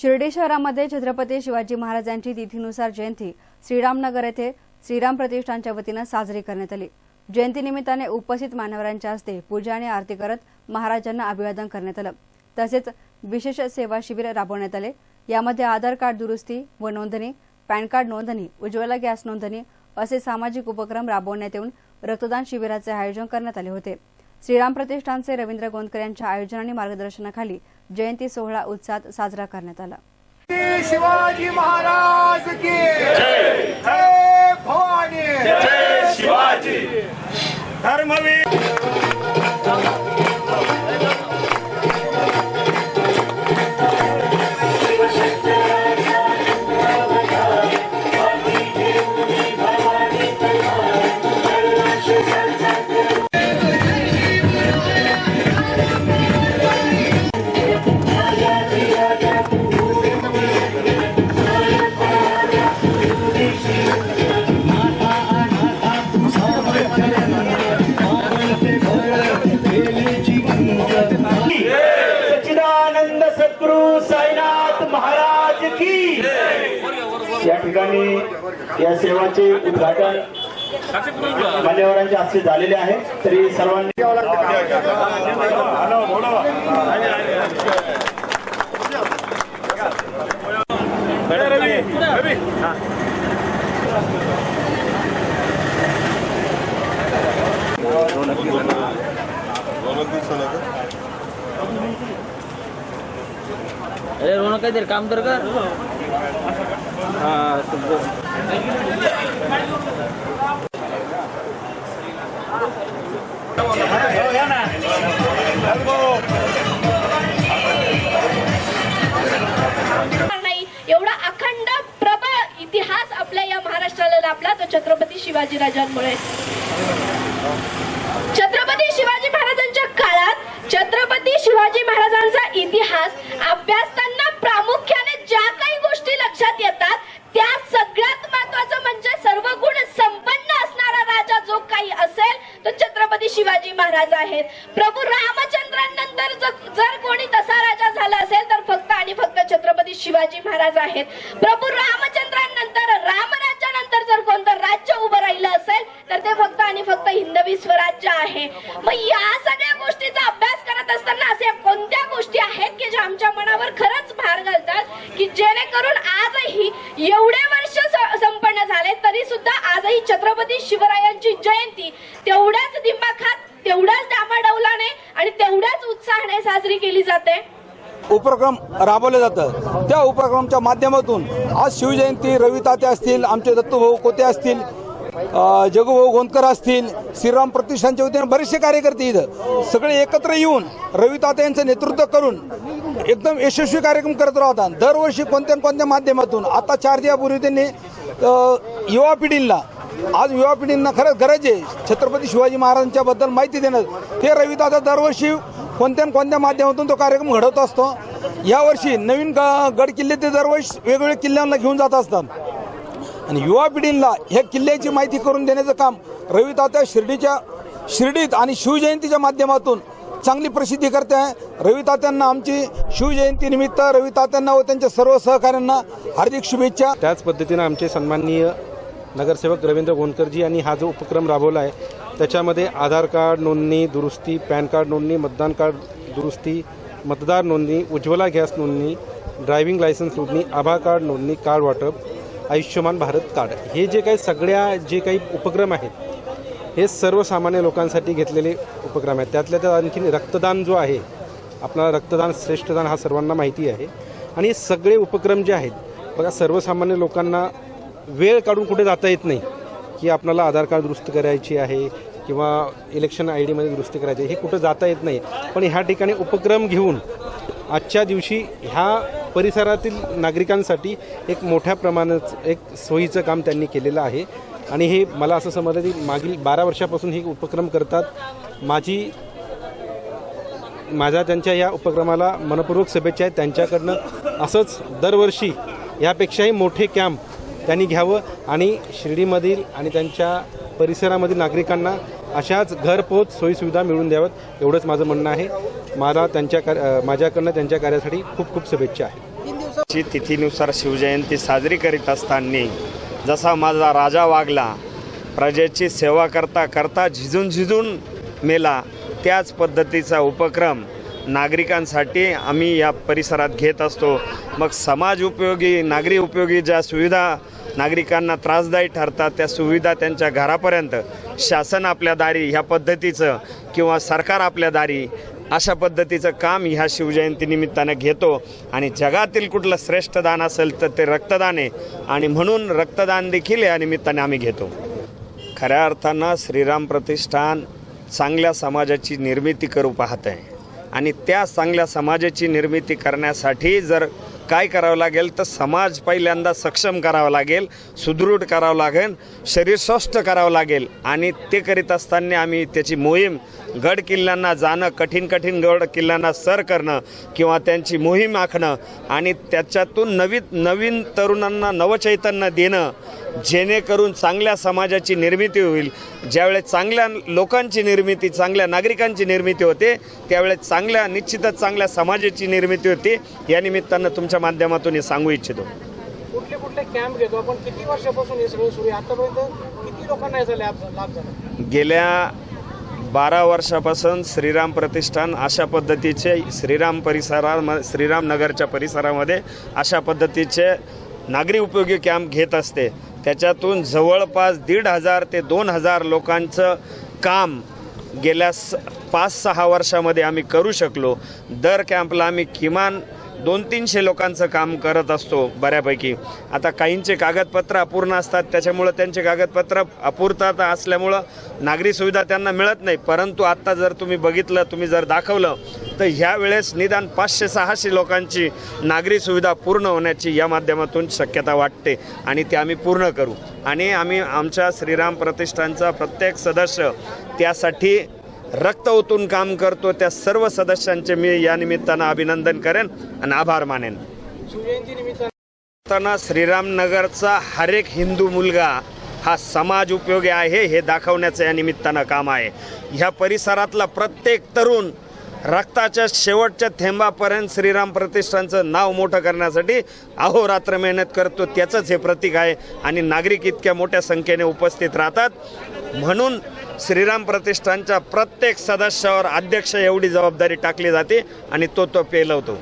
शिर्डी शहरामध्ये छत्रपती शिवाजी महाराजांची तिथीनुसार जयंती श्रीरामनगर येथे श्रीराम प्रतिष्ठानच्या वतीनं साजरी करण्यात आली. जयंतीनिमित्ताने उपस्थित मान्यवरांच्या हस्ते पूजा आणि आरती करत महाराजांना अभिवादन करण्यात आलं. तसेच विशेष सेवा शिबिर राबवण्यात आले. यामध्ये आधार कार्ड दुरुस्ती व नोंदणी पॅन कार्ड नोंदणी उज्ज्वला गॅस नोंदणी असे सामाजिक उपक्रम राबवण्यात येऊन रक्तदान शिबिराचे आयोजन करण्यात आले होते. श्रीराम प्रतिष्ठानचे रवींद्र गोंदकर यांच्या आयोजन आणि मार्गदर्शनाखाली जयंती सोहळा उत्साहात साजरा करण्यात आला. शिवाजी महाराज की जय भवानी! जय शिवाजी! धर्मवीर! या ठिकाणी या सेवाचे उद्घाटन मान्यवरांच्या हस्ते झालेले आहे. तरी सर्वांनी अरे रोण काहीतरी काम तर कर. नाही एवढा अखंड प्रबळ इतिहास आपल्या या महाराष्ट्राला लाभला तो छत्रपती शिवाजी राजांमुळे. छत्र महाराजांच्या काळात छत्रपती शिवाजी महाराजांचा इतिहास अभ्यासताना प्रामुख्याने ज्या काही गोष्टी लक्षात येतात त्या सगळ्यात महत्वाचं म्हणजे सर्व गुण संपन्न असणारा राजा जो काही असेल तो छत्रपती महाराज आहेत. प्रभू रामचंद्रांनंतर जर कोणी तसा राजा झाला असेल तर फक्त आणि फक्त छत्रपती शिवाजी महाराज आहेत. प्रभू रामचंद्रांनंतर रामराज्यानंतर जर कोणतं राज्य उभं राहिलं असेल तर ते फक्त आणि फक्त हिंदवी स्वराज्य आहे. मग या सगळ्या गोष्टीचा अभ्यास करत असताना असे कोणत्या गोष्टी आहेत की ज्या आमच्या मनावर खरंच भार घालतात की जेणेकरून आजही एवढे वर्ष स- संपन्न झाले तरी सुद्धा आजही छत्रपती शिवरायांची जयंती तेवढ्याच दिमाखात तेवढ्याच डामाडौलाने आणि तेवढ्याच साजरी केली जाते. उपक्रम राबवलं जातं त्या उपक्रमाच्या माध्यमातून आज शिवजयंती रवी ताते असतील आमचे दत्तूभाऊ कोते असतील जगूभाऊ गोंदकर असतील श्रीराम प्रतिष्ठानच्या वतीने बरेचसे कार्यकर्ते इथं सगळे एकत्र येऊन रवी ताते यांचं नेतृत्व करून एकदम यशस्वी कार्यक्रम करत राहतात. दरवर्षी कोणत्या न कोणत्या माध्यमातून आता चार दिवसापूर्वी त्यांनी युवा पिढींना आज युवा पिढींना खरंच गरज आहे. छत्रपती शिवाजी महाराजांच्याबद्दल माहिती देणं. ते रविदादा दरवर्षी कोणत्या ना कोणत्या माध्यमातून तो कार्यक्रम घडवत असतो? यावर्षी नवीन ग गड किल्ले ते दरवर्षी वेगवेगळ्या किल्ल्यांना घेऊन जात असतात. आणि युवा पिढींना ह्या किल्ल्याची माहिती करून देण्याचं काम रवितात्या शिर्डीच्या शिर्डीत आणि शिवजयंतीच्या माध्यमातून चांगली प्रसिद्धी करते आहे. रवितात्यांना आमची शिवजयंतीनिमित्त रवितात्यांना व त्यांच्या सर्व सहकाऱ्यांना हार्दिक शुभेच्छा. त्याच पद्धतीनं आमचे सन्माननीय नगरसेवक रवींद्र गोंडकरजी यांनी हा जो उपक्रम राबवला आहे त्याच्यामध्ये आधार कार्ड नोंदणी दुरुस्ती पॅन कार्ड नोंदणी मतदान कार्ड दुरुस्ती मतदार नोंदणी उज्ज्वला गॅस नोंदणी ड्रायव्हिंग लायसन्स नोंदणी आभा कार्ड नोंदणी कार्ड वाटप आयुष्यमान भारत कार्ड. हे जे काही सगळ्या जे काही उपक्रम आहेत हे सर्वसामान्य लोकांसाठी घेतलेले उपक्रम आहेत. त्यातल्या त्यात आणखीन रक्तदान जो आहे आपला रक्तदान श्रेष्ठदान हा सर्वांना माहिती आहे. आणि हे सगळे उपक्रम जे आहेत बघा सर्वसामान्य लोकांना वेळ काढून कुठे जाता येत नाही की आपल्याला आधार कार्ड दुरुस्त करायची आहे किंवा इलेक्शन आय डीमध्ये दुरुस्ती करायची हे कुठं जाता येत नाही. पण ह्या ठिकाणी उपक्रम घेऊन आजच्या दिवशी ह्या परिसरातील नागरिकांसाठी एक मोठ्या प्रमाणात एक सोयीचं काम त्यांनी केलेलं आहे. आणि हे मला असं समजलं की मागील बारा वर्षापासून हे उपक्रम करतात. माझी माझ्या त्यांच्या या उपक्रमाला मनपूर्वक शुभेच्छा आहेत. त्यांच्याकडनं असंच दरवर्षी यापेक्षाही मोठे कॅम्प त्यांनी घ्यावं आणि शिर्डीमधील आणि त्यांच्या परिसरामधील नागरिकांना अशाच घरपोच सोयीसुविधा मिळून द्याव्यात एवढंच माझं म्हणणं आहे. मला त्यांच्या कार्य माझ्याकडनं त्यांच्या कार्यासाठी खूप खूप शुभेच्छा आहे तिथीनुसार शिवजयंती साजरी करीत असताना जसा माझा राजा वागला प्रजेची सेवा करता करता झिजून झिजून मेला त्याच पद्धतीचा उपक्रम नागरिकांसाठी आम्ही या परिसरात घेत असतो. मग समाज उपयोगी नागरी उपयोगी ज्या सुविधा नागरिकांना त्रासदायी ठरतात त्या सुविधा त्यांच्या घरापर्यंत शासन आपल्या दारी ह्या पद्धतीचं किंवा सरकार आपल्या दारी अशा पद्धतीचं काम ह्या शिवजयंती निमित्तानं घेतो. आणि जगातील कुठलं श्रेष्ठ दान असेल तर ते रक्तदान आहे. आणि म्हणून रक्तदान देखील या निमित्ताने आम्ही घेतो. खऱ्या अर्थानं श्रीराम प्रतिष्ठान चांगल्या समाजाची निर्मिती करू पाहत आहे आणि त्या चांगल्या समाजाची निर्मिती करण्यासाठी जर काय करावं लागेल तर समाज पहिल्यांदा सक्षम करावा लागेल सुदृढ करावं लागेल शरीर स्वस्थ करावं लागेल. आणि ते करीत असताना आम्ही त्याची मोहीम गड किल्ल्यांना जाणं कठीण कठीण गड किल्ल्यांना सर करणं किंवा त्यांची मोहीम आखणं आणि त्याच्यातून नवीन नवीन तरुणांना नवचैतन्य देणं जेणेकरून चांगल्या समाजाची निर्मिती होईल. ज्यावेळेस चांगल्या लोकांची निर्मिती चांगल्या नागरिकांची निर्मिती होते त्यावेळेस चांगल्या निश्चितच चांगल्या समाजाची निर्मिती होते या निमित्तानं तुमच्या माध्यमातून हे सांगू इच्छितो. कुठले कुठले कॅम्प घेतो आपण? किती वर्षापासून हे सगळं सुरू आहे? आतापर्यंत किती लोकांना याचा लाभ लाभ झाला? गेल्या बारा वर्षापासून श्रीराम प्रतिष्ठान अशा पद्धतीचे श्रीराम परिसरा श्रीराम नगरच्या परिसरामध्ये अशा पद्धतीचे नागरी उपयोगी कॅम्प घेत असते. त्याच्यातून जवळपास दीड हजार ते दोन हजार लोकांचं काम गेल्या पाच सहा वर्षामध्ये आम्ही करू शकलो. दर कॅम्पला आम्ही किमान दोन तीनशे लोकांचं काम करत असतो बऱ्यापैकी. आता काहींचे कागदपत्र अपूर्ण असतात त्याच्यामुळं त्यांचे कागदपत्र अपूर्तता असल्यामुळं नागरी सुविधा त्यांना मिळत नाही. परंतु आत्ता जर तुम्ही बघितलं तुम्ही जर दाखवलं तर ह्या वेळेस निदान पाचशे सहाशे लोकांची नागरी सुविधा पूर्ण होण्याची या माध्यमातून शक्यता वाटते आणि ते आम्ही पूर्ण करू. आणि आम्ही आमच्या श्रीराम प्रतिष्ठानचा प्रत्येक सदस्य त्यासाठी रक्त ओतून काम करतो त्या सर्व सदस्यांचे मी या निमित्तानं अभिनंदन करेन आणि आभार मानेन. असताना श्रीरामनगरचा हर एक हिंदू मुलगा हा समाज उपयोगी आहे हे दाखवण्याचं या निमित्तानं काम आहे. ह्या परिसरातला प्रत्येक तरुण रक्ताच्या शेवटच्या थेंबापर्यंत श्रीराम प्रतिष्ठानचं नाव मोठं करण्यासाठी अहोरात्र मेहनत करतो त्याचंच हे प्रतीक आहे. आणि नागरिक इतक्या मोठ्या संख्येने उपस्थित राहतात. म्हणून श्रीराम प्रतिष्ठानच्या प्रत्येक सदस्यावर अध्यक्ष एवढी जबाबदारी टाकली जाते आणि तो तो पेलवतो.